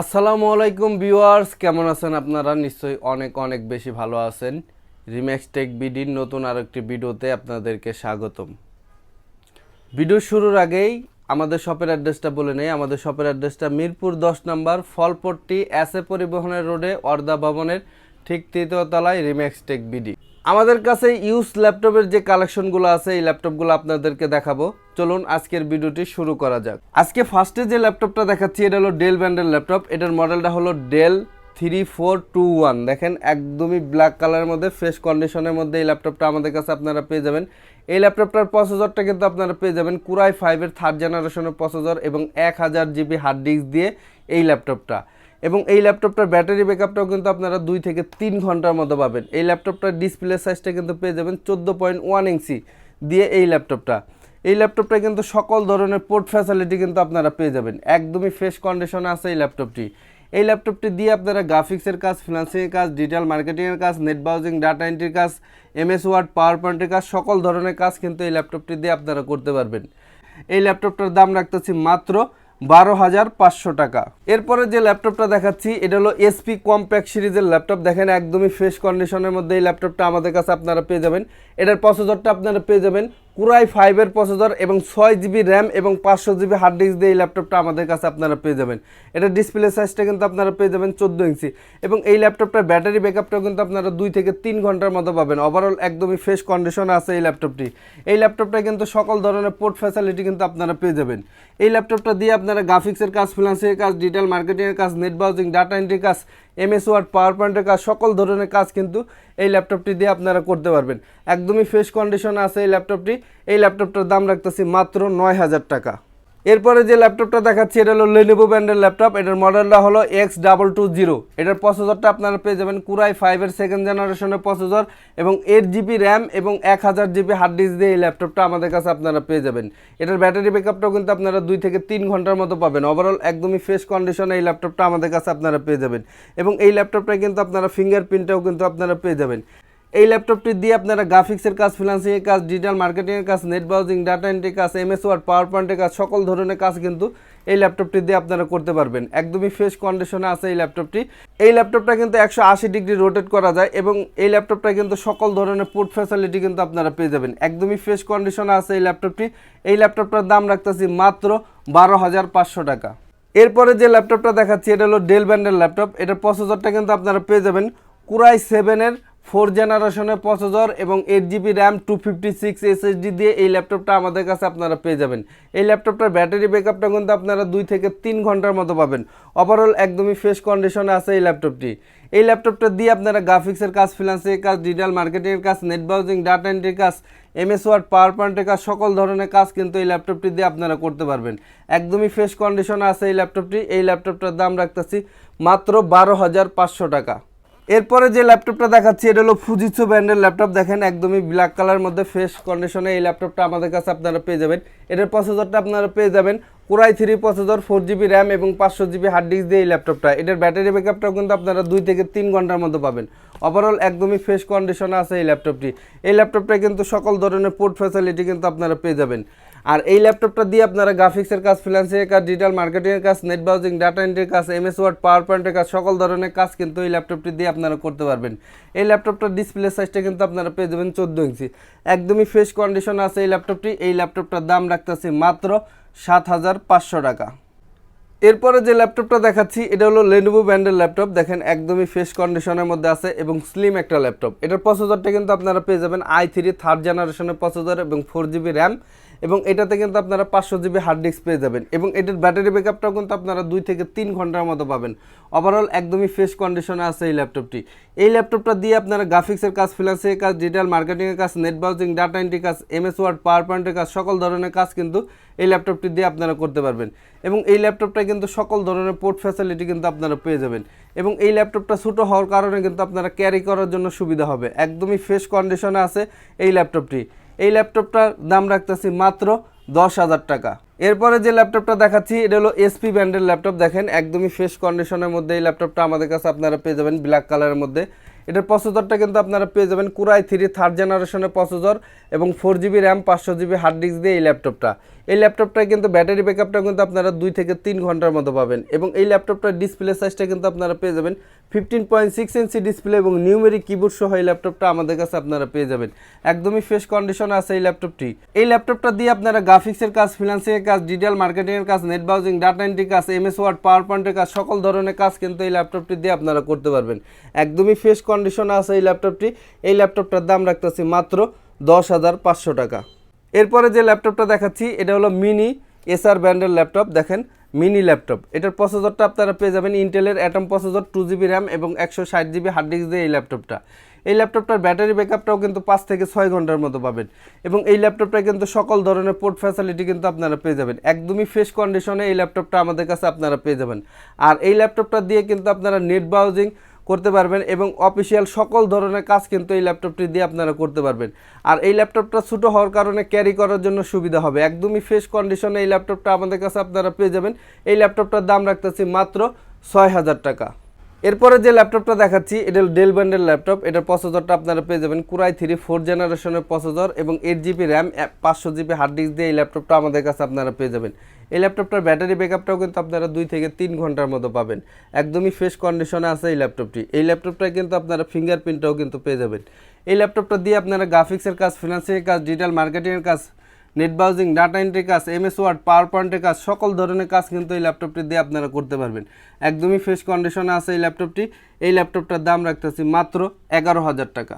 আসসালামু আলাইকুম ভিউয়ার্স, কেমন আছেন আপনারা? নিশ্চয়ই অনেক অনেক বেশি ভালো আছেন। রিম্যাক্স টেক বিডির নতুন আরেকটি ভিডিওতে আপনাদেরকে স্বাগতম। ভিডিও শুরুর আগেই আমাদের শপের অ্যাড্রেসটা বলে নেই। আমাদের শপের অ্যাড্রেসটা মিরপুর দশ নম্বর, ফলপট্টি, এস এ পরিবহনের রোডে, অর্দা ভবনের ঠিক তৃতীয় তলায় রিম্যাক্স টেক বিডি আমাদের কাছে ইউজ ল্যাপটপের যে কালেকশনগুলো আছে, এই ল্যাপটপগুলো আপনাদেরকে দেখাবো। চলুন আজকের ভিডিওটি শুরু করা যাক। আজকে ফার্স্টে যে ল্যাপটপটা দেখাচ্ছি, এটা হলো ডেল ব্র্যান্ডের ল্যাপটপ। এটার মডেলটা হলো Dell three four two one দেখেন, একদমই ব্ল্যাক কালারের মধ্যে ফ্রেশ কন্ডিশনের মধ্যে এই ল্যাপটপটা আমাদের কাছে আপনারা পেয়ে যাবেন। এই ল্যাপটপটার প্রসেসরটা কিন্তু আপনারা পেয়ে যাবেন কুরাই ফাইভের থার্ড জেনারেশনের প্রসেসর এবং এক হাজার জিবি হার্ড ডিস্ক দিয়ে এই ল্যাপটপটা। এবং এই ল্যাপটপটার ব্যাটারি ব্যাকআপটাও কিন্তু আপনারা দুই থেকে তিন ঘণ্টার মতো পাবেন। এই ল্যাপটপটার ডিসপ্লে সাইজটা কিন্তু পেয়ে যাবেন চোদ্দ পয়েন্ট ওয়ান ইঞ্চি দিয়ে এই ল্যাপটপটা। এই ল্যাপটপটা কিন্তু সকল ধরনের পোর্ট ফ্যাসিলিটি কিন্তু আপনারা পেয়ে যাবেন। একদমই ফ্রেশ কন্ডিশনে আছে এই ল্যাপটপটি। এই ল্যাপটপটি দিয়ে আপনারা গ্রাফিক্সের কাজ ফিনান্সিংয়ের কাজ ডিজিটাল মার্কেটিংয়ের কাজ নেট ব্রাউজিং ডাটা এন্ট্রির কাজ এমএস ওয়ার্ড পাওয়ার পয়েন্টের কাজ, সকল ধরনের কাজ কিন্তু এই ল্যাপটপটি দিয়ে আপনারা করতে পারবেন। এই ল্যাপটপটার দাম রাখতেছি মাত্র বারো হাজার পাঁচশো টাকা। এরপরে যে ল্যাপটপটা দেখাচ্ছি, এটা হলো এসপি কম্প্যাক্ট সিরিজের ল্যাপটপ। দেখেন, একদমই ফ্রেশ কন্ডিশনের মধ্যে এই ল্যাপটপটা আমাদের কাছে আপনারা পেয়ে যাবেন। এটার প্রসেসরটা আপনারা পেয়ে যাবেন কুরাই ফাইভের প্রসেসর এবং ছয় জিবি র্যাম এবং পাঁচশো জিবি হার্ড ডিস্ক দিয়ে এই ল্যাপটপটা আমাদের কাছে আপনারা পেয়ে যাবেন। এটা ডিসপ্লে সাইজটা কিন্তু আপনারা পেয়ে যাবেন চোদ্দ ইঞ্চি। এবং এই ল্যাপটপটার ব্যাটারি ব্যাকআপটাও কিন্তু আপনারা দুই থেকে তিন ঘণ্টার মতো পাবেন। ওভারঅল একদমই ফ্রেশ কন্ডিশনে আছে এই ল্যাপটপটি এই ল্যাপটপটা কিন্তু সকল ধরনের পোর্ট ফ্যাসিলিটি কিন্তু আপনারা পেয়ে যাবেন। এই ল্যাপটপটা দিয়ে আপনারা গ্রাফিক্সের কাজ ফিনান্সিয়াল কাজ ডিজিটাল মার্কেটিংয়ের কাজ নেট ব্রাউজিং ডাটা এন্ট্রির কাজ এমএস ওয়ার্ড পাওয়ার পয়েন্টের কাজ, সকল ধরনের কাজ কিন্তু এই ল্যাপটপটি দিয়ে আপনারা করতে পারবেন। একদমই ফ্রেশ কন্ডিশনে আছে এই ল্যাপটপটি এই ল্যাপটপটার দাম রাখতেছি মাত্র নয় হাজার টাকা। এরপরে যে ল্যাপটপটা দেখাচ্ছি, এটা হলো লেনোভো ব্র্যান্ডের ল্যাপটপ। এটার মডেলটা হলো এক্স ডাবল টু জিরো এটার প্রসেসরটা আপনারা পেয়ে যাবেন কুরাই ফাইভের সেকেন্ড জেনারেশনের প্রসেসর এবং এইট জিবি র্যাম এবং এক হাজার জিবি হার্ড ডিস্ক দিয়ে এই ল্যাপটপটা আমাদের কাছে আপনারা পেয়ে যাবেন। এটার ব্যাটারি ব্যাকআপটাও কিন্তু আপনারা দুই থেকে তিন ঘণ্টার মতো পাবেন। ওভারঅল একদমই ফ্রেশ কন্ডিশনে এই ল্যাপটপটা আমাদের কাছে আপনারা পেয়ে যাবেন। এবং এই ল্যাপটপটা কিন্তু আপনারা ফিঙ্গার ফিঙ্গারপ্রিন্টটাও কিন্তু আপনারা পেয়ে যাবেন। এই ল্যাপটপটি দিয়ে আপনারা গ্রাফিক্সের কাজ ফিনান্সিংয়ের কাজ ডিজিটাল মার্কেটিংয়ের কাজ নেট ব্রাউজিং ডাটা এন্ট্রি কাজ এমএস ওয়ার্ড পাওয়ার পয়েন্টের কাজ, সকল ধরনের কাজ কিন্তু এই ল্যাপটপটি দিয়ে আপনারা করতে পারবেন। একদমই ফ্রেশ কন্ডিশনে আছে এই ল্যাপটপটি এই ল্যাপটপটা কিন্তু একশো আশি ডিগ্রি রোটেট করা যায় এবং এই ল্যাপটপটা কিন্তু সকল ধরনের পোর্ট ফ্যাসিলিটি কিন্তু আপনারা পেয়ে যাবেন। একদমই ফ্রেশ কন্ডিশনে আছে এই ল্যাপটপটি এই ল্যাপটপটার দাম রাখতেছি মাত্র বারো হাজার পাঁচশো টাকা। এরপরে যে ল্যাপটপটা দেখাচ্ছি, এটা হলো ডেল ব্র্যান্ডের ল্যাপটপ এটার প্রসেসরটা কিন্তু আপনারা পেয়ে যাবেন কুরাই সেভেনের ফোর জেনারেশনের প্রসেসর এবং eight GB RAM two fifty six SSD দিয়ে এই ল্যাপটপটা আমাদের কাছে আপনারা পেয়ে যাবেন। এই ল্যাপটপটার ব্যাটারি ব্যাকআপটা কিন্তু আপনারা দুই থেকে তিন ঘণ্টার মতো পাবেন। ওভারঅল একদমই ফ্রেশ কন্ডিশনে আছে এই ল্যাপটপটি। এই ল্যাপটপটা দিয়ে আপনারা গ্রাফিক্সের কাজ ফিনান্সের কাজ ডিজিটাল মার্কেটিংয়ের কাজ নেট ব্রাউজিং ডাটা এন্ট্রির কাজ এমএস ওয়ার্ড পাওয়ার পয়েন্টের কাজ, সকল ধরনের কাজ কিন্তু এই ল্যাপটপটি দিয়ে আপনারা করতে পারবেন। একদমই ফ্রেশ কন্ডিশনে আছে এই ল্যাপটপটি। এই ল্যাপটপটার দাম রাখতেছি মাত্র বারো হাজার পাঁচশো টাকা। এরপরে যে ল্যাপটপটা দেখাচ্ছি, এটা হলো ফুজিৎসু ব্র্যান্ডের ল্যাপটপ। দেখেন, একদমই ব্ল্যাক কালার মধ্যে ফ্রেশ কন্ডিশনে এই ল্যাপটপটা আমাদের কাছে আপনারা পেয়ে যাবেন। এটার প্রসেসরটা আপনারা পেয়ে যাবেন core i three processor four GB RAM এবং পাঁচশো জিবি হার্ড ডিস্ক দিয়ে এই ল্যাপটপটা। এটার ব্যাটারি ব্যাকআপটাও কিন্তু আপনারা দুই থেকে তিন ঘণ্টার মধ্যে পাবেন। ওভারঅল একদমই ফ্রেশ কন্ডিশনে আছে এই ল্যাপটপটি। এই ল্যাপটপটা কিন্তু সকল ধরনের পোর্ট ফ্যাসিলিটি কিন্তু আপনারা পেয়ে যাবেন। আর এই ল্যাপটপটা দিয়ে আপনারা গ্রাফিক্সের কাজ ফিনান্সিয়াল কাজ ডিজিটাল মার্কেটিংয়ের কাজ নেট ব্রাউজিং ডাটা এন্ট্রির কাজ এমএস ওয়ার্ড পাওয়ার পয়েন্টের কাজ, সকল ধরনের কাজ কিন্তু এই ল্যাপটপটি দিয়ে আপনারা করতে পারবেন। এই ল্যাপটপটার ডিসপ্লে সাইজটা কিন্তু আপনারা পেয়ে যাবেন চোদ্দ ইঞ্চি। একদমই ফ্রেশ কন্ডিশন আছে এই ল্যাপটপটি এই ল্যাপটপটার দাম রাখতেছি মাত্র সাত হাজার পাঁচশো টাকা। এরপরে যে ল্যাপটপটা দেখাচ্ছি, এটা হলো লেনোভো ব্র্যান্ডের ল্যাপটপ দেখেন, একদমই ফ্রেশ কন্ডিশনের মধ্যে আছে এবং স্লিম একটা ল্যাপটপ এটার প্রসেসরটা কিন্তু আপনারা পেয়ে যাবেন আই থ্রি থার্ড জেনারেশনের প্রসেসর এবং ফোর জিবি র্যাম এবং এটাতে কিন্তু আপনারা পাঁচশো জিবি হার্ড ডিস্ক পেয়ে যাবেন। এবং এটার ব্যাটারি ব্যাকআপটাও কিন্তু আপনারা দুই থেকে তিন ঘণ্টার মতো পাবেন। ওভারঅল একদমই ফ্রেশ কন্ডিশনে আছে এই ল্যাপটপটি এই ল্যাপটপটা দিয়ে আপনারা গ্রাফিক্সের কাজ ফিনান্সিয়াল কাজ ডিজিটাল মার্কেটিংয়ের কাজ নেট ব্রাউজিং ডাটা এন্ট্রি কাজ এমএস ওয়ার্ড পাওয়ার পয়েন্টের কাজ, সকল ধরনের কাজ কিন্তু এই ল্যাপটপটি দিয়ে আপনারা করতে পারবেন। এবং এই ল্যাপটপটা কিন্তু সকল ধরনের পোর্ট ফ্যাসিলিটি কিন্তু আপনারা পেয়ে যাবেন। এবং এই ল্যাপটপটা ছোটো হওয়ার কারণে কিন্তু আপনারা ক্যারি করার জন্য সুবিধা হবে। একদমই ফ্রেশ কন্ডিশনে আছে এই ল্যাপটপটি এই ল্যাপটপটার দাম রাখতেছি মাত্র দশ হাজার টাকা। এরপরে যে ল্যাপটপটা দেখাচ্ছি, এটা হলো এসপি ব্র্যান্ডের ল্যাপটপ। দেখেন, একদমই ফ্রেশ কন্ডিশনের মধ্যে এই ল্যাপটপটা আমাদের কাছে আপনারা পেয়ে যাবেন ব্ল্যাক কালারের মধ্যে। এটার প্রসেসরটা কিন্তু আপনারা পেয়ে যাবেন কুরাই থ্রি থার্ড জেনারেশনের প্রসেসর এবং ফোর জিবি র্যাম পাঁচশো জিবি হার্ড ডিস্ক দিয়ে এই ল্যাপটপটা। এই ল্যাপটপটায় কিন্তু ব্যাটারি ব্যাকআপটা কিন্তু আপনারা দুই থেকে তিন ঘণ্টার মতো পাবেন এবং এই ল্যাপটপটার ডিসপ্লে সাইজটা কিন্তু আপনারা পেয়ে যাবেন fifteen point six inch display এবং নিউমেরিক কিবোর্ড সহ এই ল্যাপটপটা আমাদের কাছে আপনারা পেয়ে যাবেন। একদমই ফ্রেশ কন্ডিশনে আছে এই ল্যাপটপটি এই ল্যাপটপটা দিয়ে আপনারা গ্রাফিক্সের কাজ ফিনান্সিংয়ের কাজ ডিজিটাল মার্কেটিংয়ের কাজ নেট ব্রাউজিং ডাটা এন্ট্রি কাজ এমএস ওয়ার্ড পাওয়ার পয়েন্টের কাজ, সকল ধরনের কাজ কিন্তু এই ল্যাপটপটি দিয়ে আপনারা করতে পারবেন। একদমই ফ্রেশ কন্ডিশনে আছে এই ল্যাপটপটি এই ল্যাপটপটার দাম রাখতেছি মাত্র দশ হাজার পাঁচশো টাকা। এরপরে যে ল্যাপটপটা দেখাচ্ছি, এটা হলো মিনি এসআর ব্র্যান্ডের ল্যাপটপ, দেখেন, মিনি ল্যাপটপ। এটার প্রসেসরটা আপনারা পেয়ে যাবেন ইন্টেলের atom processor two GB RAM এবং একশো ষাট জিবি হার্ড ডিস্ক দিয়ে এই ল্যাপটপটা। এই ল্যাপটপটার ব্যাটারি ব্যাকআপটাও কিন্তু পাঁচ থেকে ছয় ঘণ্টার মতো পাবেন এবং এই ল্যাপটপটা কিন্তু সকল ধরনের পোর্ট ফ্যাসিলিটি কিন্তু আপনারা পেয়ে যাবেন। একদমই ফ্রেশ কন্ডিশনে এই ল্যাপটপটা আমাদের কাছে আপনারা পেয়ে যাবেন। আর এই ল্যাপটপটা দিয়ে কিন্তু আপনারা নেট ব্রাউজিং করতে পারবেন এবং অফিসিয়াল সকল ধরনের কাজ কিন্তু এই ল্যাপটপটি দিয়ে আপনারা করতে পারবেন। আর এই ল্যাপটপটা ছোটো হওয়ার কারণে ক্যারি করার জন্য সুবিধা হবে। একদমই ফ্রেশ কন্ডিশনে এই ল্যাপটপটা আমাদের কাছে আপনারা পেয়ে যাবেন। এই ল্যাপটপটার দাম রাখতেছি মাত্র ছয় হাজার টাকা। এরপরে যে ল্যাপটপটা দেখাচ্ছি, এটা ডেল ব্যান্ডের ল্যাপটপ। এটার প্রসেসরটা আপনারা পেয়ে যাবেন কুরাই থ্রি ফোর জেনারেশনের প্রসেসর এবং এইট জিবি র্যাম পাঁচশো জিবি হার্ড ডিস্ক দিয়ে এই ল্যাপটপটা আমাদের কাছে আপনারা পেয়ে যাবেন। এই ল্যাপটপটার ব্যাটারি ব্যাকআপটাও কিন্তু আপনারা দুই থেকে তিন ঘণ্টার মতো পাবেন। একদমই ফ্রেশ কন্ডিশনে আছে এই ল্যাপটপটি। এই ল্যাপটপটায় কিন্তু আপনারা ফিঙ্গারপ্রিন্টটাও কিন্তু পেয়ে যাবেন। এই ল্যাপটপটা দিয়ে আপনারা গ্রাফিক্সের কাজ ফিনান্সিয়াল কাজ ডিজিটাল মার্কেটিংয়ের কাজ নেট ব্রাউজিং ডাটা এন্ট্রি কাজ এমএস ওয়ার্ড পাওয়ার পয়েন্টের কাজ, সকল ধরনের কাজ কিন্তু এই ল্যাপটপটি দিয়ে আপনারা করতে পারবেন। একদমই ফ্রেশ কন্ডিশনে আছে এই ল্যাপটপটি এই ল্যাপটপটার দাম রাখতেছি মাত্র এগারো হাজার টাকা।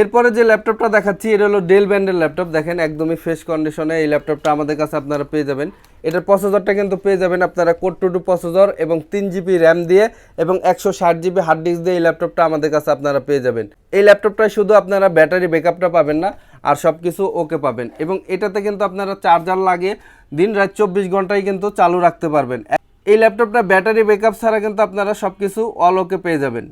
এরপরে যে ল্যাপটপটা দেখাচ্ছি, এটা হলো ডেল ব্যান্ডের ল্যাপটপ। দেখেন, একদমই ফ্রেশ কন্ডিশনে এই ল্যাপটপটা আমাদের কাছে আপনারা পেয়ে যাবেন। এটার প্রসেসরটা কিন্তু পেয়ে যাবেন আপনারা কোড টু টু প্রসেসর এবং তিন জিবি র্যাম দিয়ে এবং একশো ষাট জিবি হার্ড ডিস্ক দিয়ে এই ল্যাপটপটা আমাদের কাছে আপনারা পেয়ে যাবেন। এই ল্যাপটপটায় শুধু আপনারা ব্যাটারি ব্যাকআপটা পাবেন না, আর সব কিছু ওকে পাবেন। এবং এটাতে কিন্তু আপনারা চার্জার লাগিয়ে দিন রাত চব্বিশ ঘন্টায় কিন্তু চালু রাখতে পারবেন। এই ল্যাপটপটা ব্যাটারি ব্যাকআপ ছাড়া কিন্তু আপনারা সব কিছু অল ওকে পেয়ে যাবেন।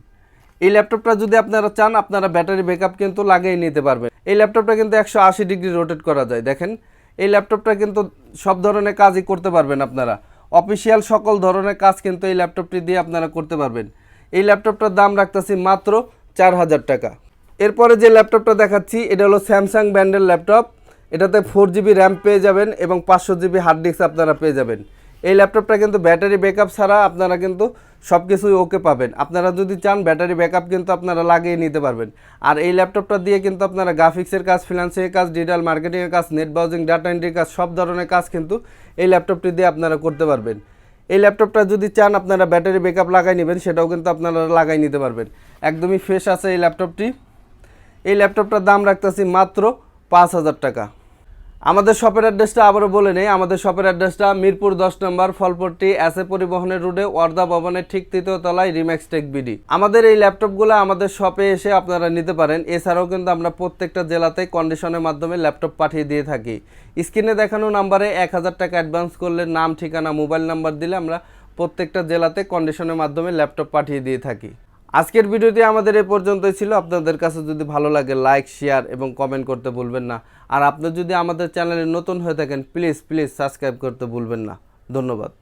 এই ল্যাপটপটা যদি আপনারা চান, আপনারা ব্যাটারি ব্যাকআপ কিন্তু লাগিয়ে নিতে পারবেন। এই ল্যাপটপটা কিন্তু একশো আশি ডিগ্রি রোটেট করা যায়, দেখেন। এই ল্যাপটপটা কিন্তু সব ধরনের কাজই করতে পারবেন আপনারা। অফিসিয়াল সকল ধরনের কাজ কিন্তু এই ল্যাপটপটি দিয়ে আপনারা করতে পারবেন। এই ল্যাপটপটার দাম রাখতেছি মাত্র চার হাজার টাকা। এরপরে যে ল্যাপটপটা দেখাচ্ছি, এটা হলো স্যামসাং ব্র্যান্ডের ল্যাপটপ। এটাতে ফোর জিবি র্যাম পেয়ে যাবেন এবং পাঁচশো জিবি হার্ড ডিস্ক আপনারা পেয়ে যাবেন। এই ল্যাপটপটা কিন্তু ব্যাটারি ব্যাকআপ ছাড়া আপনারা কিন্তু সব কিছুই ওকে পাবেন। আপনারা যদি চান ব্যাটারি ব্যাকআপ কিন্তু আপনারা লাগিয়ে নিতে পারবেন। আর এই ল্যাপটপটা দিয়ে কিন্তু আপনারা গ্রাফিক্সের কাজ ফিনান্সিয়াল কাজ ডিজিটাল মার্কেটিংয়ের কাজ নেট ব্রাউজিং ডাটা এন্ট্রির কাজ, সব ধরনের কাজ কিন্তু এই ল্যাপটপটি দিয়ে আপনারা করতে পারবেন। এই ল্যাপটপটা যদি চান, আপনারা ব্যাটারি ব্যাকআপ লাগাই নেবেন, সেটাও কিন্তু আপনারা লাগাই নিতে পারবেন। একদমই ফ্রেশ আছে এই ল্যাপটপটি এই ল্যাপটপটার দাম রাখতেছি মাত্র পাঁচ হাজার টাকা। আমাদের শপের অ্যাড্রেসটা আবারও বলে নেই। আমাদের শপের অ্যাড্রেসটা মিরপুর দশ নম্বর ফলপট্টি এসএ পরিবহনের রোডে ওয়ার্দা ভবনের ঠিক তৃতীয় তলায় রিম্যাক্স টেক বিডি। আমাদের এই ল্যাপটপগুলো আমাদের শপে এসে আপনারা নিতে পারেন। এছাড়াও কিন্তু আমরা প্রত্যেকটা জেলাতে কন্ডিশনের মাধ্যমে ল্যাপটপ পাঠিয়ে দিয়ে থাকি। স্ক্রিনে দেখানো নাম্বারে এক হাজার টাকা অ্যাডভান্স করলে নাম, ঠিকানা, মোবাইল নাম্বার দিলে আমরা প্রত্যেকটা জেলাতে কন্ডিশনের মাধ্যমে ল্যাপটপ পাঠিয়ে দিয়ে থাকি। আজকের ভিডিওটি আমাদের এ পর্যন্তই ছিল। আপনাদের কাছে যদি ভালো লাগে লাইক শেয়ার এবং কমেন্ট করতে ভুলবেন না। আর আপনি যদি আমাদের চ্যানেলে নতুন হয়ে থাকেন প্লিজ প্লিজ সাবস্ক্রাইব করতে ভুলবেন না। ধন্যবাদ।